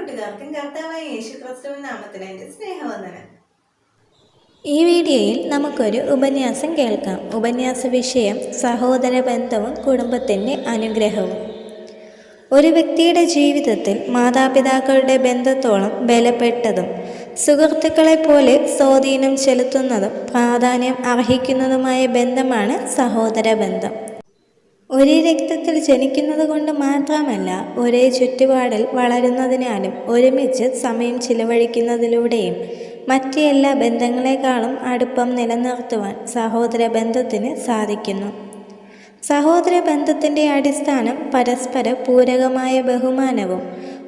കൂട്ടുകാർക്കും കർത്താവായ യേശു ക്രിസ്തുവിൻ നാമത്തിന് എന്റെ സ്നേഹവന്ദനം. ഈ വീഡിയോയിൽ നമുക്കൊരു ഉപന്യാസം കേൾക്കാം. ഉപന്യാസ വിഷയം സഹോദര ബന്ധവും കുടുംബത്തിന്റെ അനുഗ്രഹവും. ഒരു വ്യക്തിയുടെ ജീവിതത്തിൽ മാതാപിതാക്കളുടെ ബന്ധത്തോളം ബലപ്പെട്ടതും സുഹൃത്തുക്കളെപ്പോലെ സ്വാധീനം ചെലുത്തുന്നതും പ്രാധാന്യം അർഹിക്കുന്നതുമായ ബന്ധമാണ് സഹോദര ബന്ധം. ഒരേ രക്തത്തിൽ ജനിക്കുന്നത് കൊണ്ട് മാത്രമല്ല ഒരേ ചുറ്റുപാടിൽ വളരുന്നതിനാലും ഒരുമിച്ച് സമയം ചിലവഴിക്കുന്നതിലൂടെയും മറ്റ് എല്ലാ ബന്ധങ്ങളെക്കാളും അടുപ്പം നിലനിർത്തുവാൻ സഹോദര ബന്ധത്തിന് സാധിക്കുന്നു. സഹോദര ബന്ധത്തിന്റെ അടിസ്ഥാനം പരസ്പര പൂരകമായ ബഹുമാനവും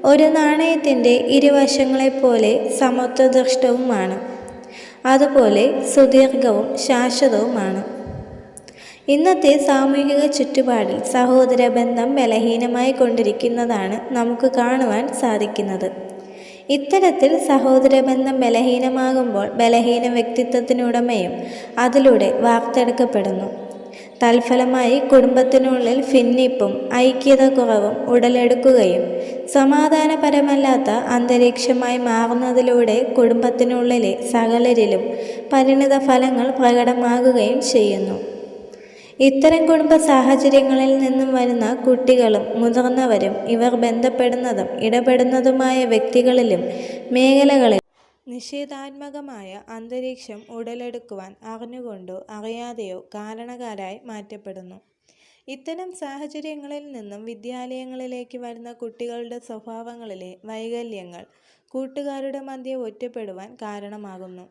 ഒരു നാണയത്തിന്റെ ഇരുവശങ്ങളെപ്പോലെ സമത്വദൃഷ്ടവുമാണ്. അതുപോലെ സുദീർഘവും ശാശ്വതവുമാണ്. ഇന്നത്തെ സാമൂഹിക ചുറ്റുപാടിൽ സഹോദര ബന്ധം ബലഹീനമായി കൊണ്ടിരിക്കുന്നതാണ് നമുക്ക് കാണുവാൻ സാധിക്കുന്നത്. ഇത്തരത്തിൽ സഹോദര ബന്ധം ബലഹീനമാകുമ്പോൾ ബലഹീന വ്യക്തിത്വത്തിനുടമയും അതിലൂടെ വാർത്തെടുക്കപ്പെടുന്നു. തൽഫലമായി കുടുംബത്തിനുള്ളിൽ ഭിന്നിപ്പും ഐക്യത കുറവും ഉടലെടുക്കുകയും സമാധാനപരമല്ലാത്ത അന്തരീക്ഷമായി മാറുന്നതിലൂടെ കുടുംബത്തിനുള്ളിലെ സകലരിലും പരിണിത ഫലങ്ങൾ പ്രകടമാകുകയും ചെയ്യുന്നു. ഇത്തരം കുടുംബ സാഹചര്യങ്ങളിൽ നിന്നും വരുന്ന കുട്ടികളും മുതിർന്നവരും ഇവർ ബന്ധപ്പെടുന്നതും ഇടപെടുന്നതുമായ വ്യക്തികളിലും മേഖലകളിൽ നിഷേധാത്മകമായ അന്തരീക്ഷം ഉടലെടുക്കുവാൻ അറിഞ്ഞുകൊണ്ടോ അറിയാതെയോ കാരണക്കാരായി മാറ്റപ്പെടുന്നു. ഇത്തരം സാഹചര്യങ്ങളിൽ നിന്നും വിദ്യാലയങ്ങളിലേക്ക് വരുന്ന കുട്ടികളുടെ സ്വഭാവങ്ങളിലെ വൈകല്യങ്ങൾ കൂട്ടുകാരുടെ മധ്യെ ഒറ്റപ്പെടുവാൻ കാരണമാകുന്നു.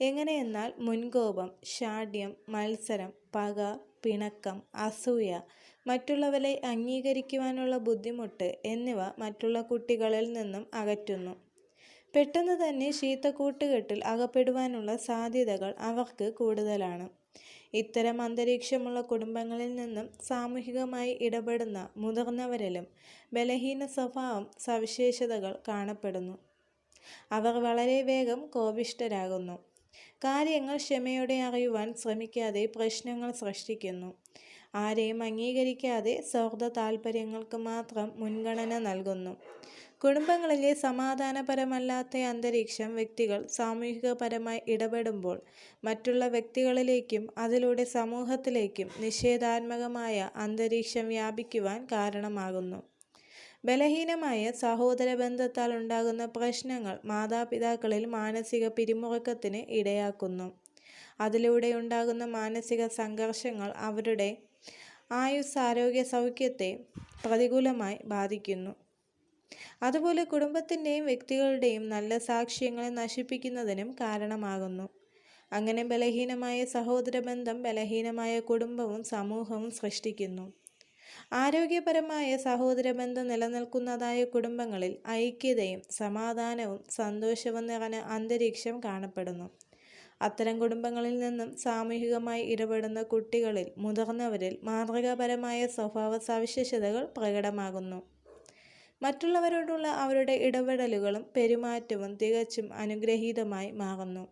എങ്ങനെയെന്നാൽ മുൻകോപം ഷാഢ്യം മത്സരം പക പിണക്കം അസൂയ മറ്റുള്ളവരെ അംഗീകരിക്കുവാനുള്ള ബുദ്ധിമുട്ട് എന്നിവ മറ്റുള്ള കുട്ടികളിൽ നിന്നും അകറ്റുന്നു. പെട്ടെന്ന് തന്നെ ശീതക്കൂട്ടുകെട്ടിൽ അകപ്പെടുവാനുള്ള സാധ്യതകൾ അവർക്ക് കൂടുതലാണ്. ഇത്തരം അന്തരീക്ഷമുള്ള കുടുംബങ്ങളിൽ നിന്നും സാമൂഹികമായി ഇടപെടുന്ന മുതിർന്നവരിലും ബലഹീന സ്വഭാവം സവിശേഷതകൾ കാണപ്പെടുന്നു. അവർ വളരെ വേഗം കോപിഷ്ഠരാകുന്നു. കാര്യങ്ങൾ ക്ഷമയോടെ അറിയുവാൻ ശ്രമിക്കാതെ പ്രശ്നങ്ങൾ സൃഷ്ടിക്കുന്നു. ആരെയും അംഗീകരിക്കാതെ സൗഹൃദ താൽപ്പര്യങ്ങൾക്ക് മാത്രം മുൻഗണന നൽകുന്നു. കുടുംബങ്ങളിലെ സമാധാനപരമല്ലാത്ത അന്തരീക്ഷം വ്യക്തികൾ സാമൂഹികപരമായി ഇടപെടുമ്പോൾ മറ്റുള്ള വ്യക്തികളിലേക്കും അതിലൂടെ സമൂഹത്തിലേക്കും നിഷേധാത്മകമായ അന്തരീക്ഷം വ്യാപിക്കുവാൻ കാരണമാകുന്നു. ബലഹീനമായ സഹോദര ബന്ധത്താൽ ഉണ്ടാകുന്ന പ്രശ്നങ്ങൾ മാതാപിതാക്കളിൽ മാനസിക പിരിമുറുക്കത്തിന് ഇടയാക്കുന്നു. അതിലൂടെ ഉണ്ടാകുന്ന മാനസിക സംഘർഷങ്ങൾ അവരുടെ ആയുസ് ആരോഗ്യ സൗഖ്യത്തെ പ്രതികൂലമായി ബാധിക്കുന്നു. അതുപോലെ കുടുംബത്തിന്റെയും വ്യക്തികളുടെയും നല്ല സാക്ഷ്യങ്ങളെ നശിപ്പിക്കുന്നതിനും കാരണമാകുന്നു. അങ്ങനെ ബലഹീനമായ സഹോദര ബന്ധം ബലഹീനമായ കുടുംബവും സമൂഹവും സൃഷ്ടിക്കുന്നു. ആരോഗ്യപരമായ സഹോദര ബന്ധം നിലനിൽക്കുന്നതായ കുടുംബങ്ങളിൽ ഐക്യതയും സമാധാനവും സന്തോഷവും നിറഞ്ഞ അന്തരീക്ഷം കാണപ്പെടുന്നു. അത്തരം കുടുംബങ്ങളിൽ നിന്നും സാമൂഹികമായി ഇടപെടുന്ന കുട്ടികളിൽ മുതിർന്നവരിൽ മാതൃകാപരമായ സ്വഭാവ സവിശേഷതകൾ പ്രകടമാകുന്നു. മറ്റുള്ളവരോടുള്ള അവരുടെ ഇടപെടലുകളും പെരുമാറ്റവും തികച്ചും അനുഗ്രഹീതമായി മാറുന്നു.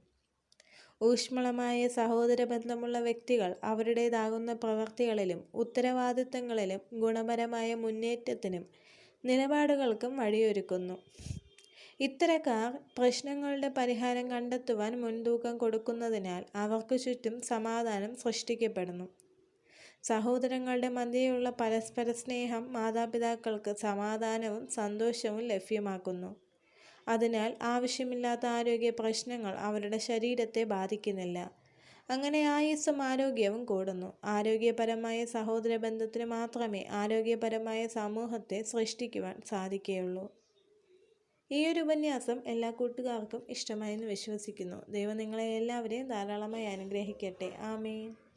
ഊഷ്മളമായ സഹോദര ബന്ധമുള്ള വ്യക്തികൾ അവരുടേതാകുന്ന പ്രവർത്തികളിലും ഉത്തരവാദിത്തങ്ങളിലും ഗുണപരമായ മുന്നേറ്റത്തിനും നിലപാടുകൾക്കും വഴിയൊരുക്കുന്നു. ഇത്തരക്കാർ പ്രശ്നങ്ങളുടെ പരിഹാരം കണ്ടെത്തുവാൻ മുൻതൂക്കം കൊടുക്കുന്നതിനാൽ അവർക്ക് ചുറ്റും സമാധാനം സൃഷ്ടിക്കപ്പെടുന്നു. സഹോദരങ്ങളുടെ മധ്യയുള്ള പരസ്പര സ്നേഹം മാതാപിതാക്കൾക്ക് സമാധാനവും സന്തോഷവും ലഭ്യമാക്കുന്നു. അതിനാൽ ആവശ്യമില്ലാത്ത ആരോഗ്യ പ്രശ്നങ്ങൾ അവരുടെ ശരീരത്തെ ബാധിക്കുന്നില്ല. അങ്ങനെ ആയുസ്സും ആരോഗ്യവും കൂടുന്നു. ആരോഗ്യപരമായ സഹോദര ബന്ധത്തിന് മാത്രമേ ആരോഗ്യപരമായ സമൂഹത്തെ സൃഷ്ടിക്കുവാൻ സാധിക്കുകയുള്ളൂ. ഈ ഒരു ഉപന്യാസം എല്ലാ കൂട്ടുകാർക്കും ഇഷ്ടമായെന്ന് വിശ്വസിക്കുന്നു. ദൈവം നിങ്ങളെ എല്ലാവരെയും ധാരാളമായി അനുഗ്രഹിക്കട്ടെ. ആമേൻ.